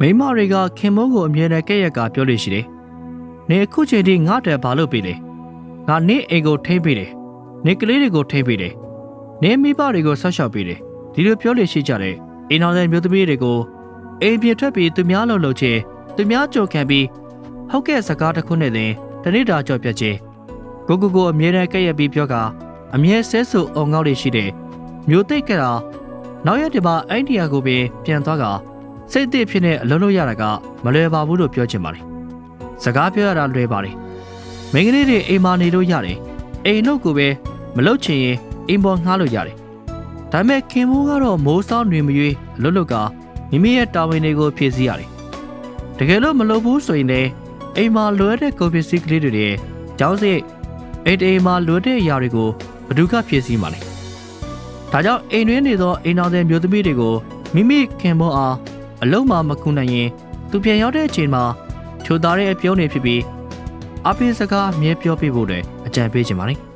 မိန်းမတွေကခင်မုန်းကိုအမြဲတမ်းကဲ့ရက်ကပြောလို့ရှိတယ်။နေအခုချိန်ထိငါ့တက်ဘာလို့ပြီလဲ။ငါနေအိမ်ကိုထိမ့်ပေးတယ်။နေကလေးတွေကိုထိမ့်ပေးတယ်။နေမိဘတွေကိုဆောက်ရှောက်ပေးတယ်။ဒီလိုပြောလို့ရှိကြတဲ့အိမ်တော်တဲ့မျိုးသမီးတွေကိုအိမ်ပြထွက်ပြီးသူများလှုပ်လှုပ်ချင်းသူများကြုံခံပြီးဟုတ်ကဲ့စကားတစ်ခုနဲ့တင်တနေ့တာကြော်ပြတ်ချင်းကိုကိုကိုအမြဲတမ်းကဲ့ရက်ပြီးပြောကအမြဲဆဲဆူအောင်ငေါ့လေးရှိတဲ့မျိုးသိပ်ကတာနောက်ရက်ဒီမှာအိန္ဒိယကိုပဲပြန်သွားက စိတ်အသစ်ဖြစ်နေအလုံးလို့ရတာကမလွယ်ပါဘူးလို့ပြောချင်ပါတယ်။စကားပြောရတာလွယ်ပါတယ်။မိန်းကလေးတွေအိမ်မာနေလို့ရတယ်။အိမ်လို့ကိုပဲမလုပ်ချင်ရင်အိမ်ပေါ်ငှားလို့ရတယ်။ဒါပေမဲ့ခင်မိုးကတော့မိုးစောင်းတွင်မရွေးအလုပ်လုပ်ကမိမိရဲ့တာဝန်တွေကိုဖြည့်ဆည်းရတယ်။တကယ်လို့မလုပ်ဘူးဆိုရင်လည်းအိမ်မှာလွယ်တဲ့ကုန်ပစ္စည်းကလေးတွေရဲ့ကျောင်းစိတ်အိမ်တိမ်မှာလွယ်တဲ့အရာတွေကိုဘယ်သူကဖြည့်ဆည်းမှာလဲ။ဒါကြောင့်အိမ်တွင်းနေသောအိမ်တော်တဲ့မျိုးသမီးတွေကိုမိမိခင်မိုးအား အလုံးမမကူနိုင်ရင်သူပြန်ရောက်တဲ့အချိန်မှာချိုသားတဲ့အပြုံးနေဖြစ်ပြီးအပိစကားအမြဲပြောပြဖို့လည်းအကြံပေးချင်ပါတယ်